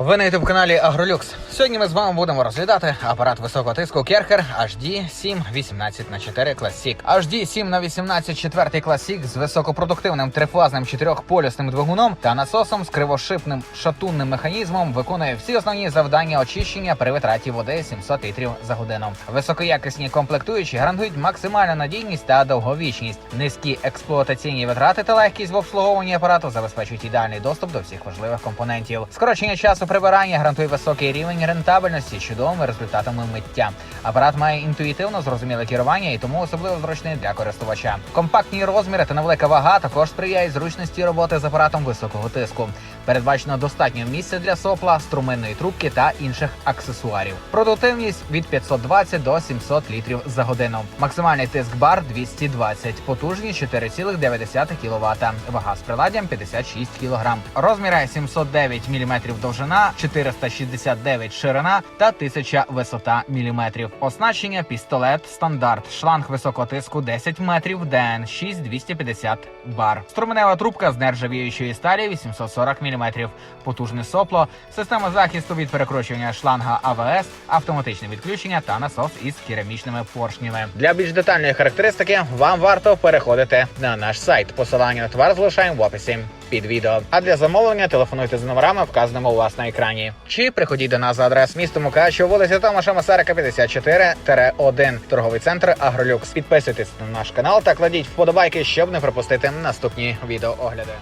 Ви на youtube каналі Агролюкс. Сьогодні ми з вами будемо розглядати апарат високого тиску Керхер HD 7 18 на 4 Classic. HD 7 на 18 4 Classic з високопродуктивним трифазним чотирьохполюсним двигуном та насосом з кривошипним шатунним механізмом виконує всі основні завдання очищення при витраті води 700 літрів за годину. Високоякісні комплектуючі гарантують максимальну надійність та довговічність. Низькі експлуатаційні витрати та легкість в обслуговуванні апарату забезпечують ідеальний доступ до всіх важливих компонентів. Скорочення часу прибирання гарантує високий рівень рентабельності з чудовими результатами миття. Апарат має інтуїтивно зрозуміле керування і тому особливо зручний для користувача. Компактні розміри та невелика вага також сприяють зручності роботи з апаратом високого тиску. Передбачено достатньо місця для сопла, струминної трубки та інших аксесуарів. Продуктивність від 520 до 700 літрів за годину. Максимальний тиск бар 220, потужність 4,9 кВт, вага з приладдям 56 кг. Розміри 709 мм довжина, 469 ширина та 1000 висота мм. Оснащення пістолет стандарт, шланг високого тиску 10 метрів, ДН 6 250 бар. Струменева трубка з нержавіючої сталі 840 мм. Потужне сопло, система захисту від перекручування шланга АВС, автоматичне відключення та насос із керамічними поршнями. Для більш детальної характеристики вам варто переходити на наш сайт. Посилання на товар залишаємо в описі під відео. А для замовлення телефонуйте за номерами, вказаними у вас на екрані. Чи приходіть до нас за адрес місто що вулиця Томаша Масарика 54-1, торговий центр Агролюкс. Підписуйтесь на наш канал та кладіть вподобайки, щоб не пропустити наступні відеоогляди.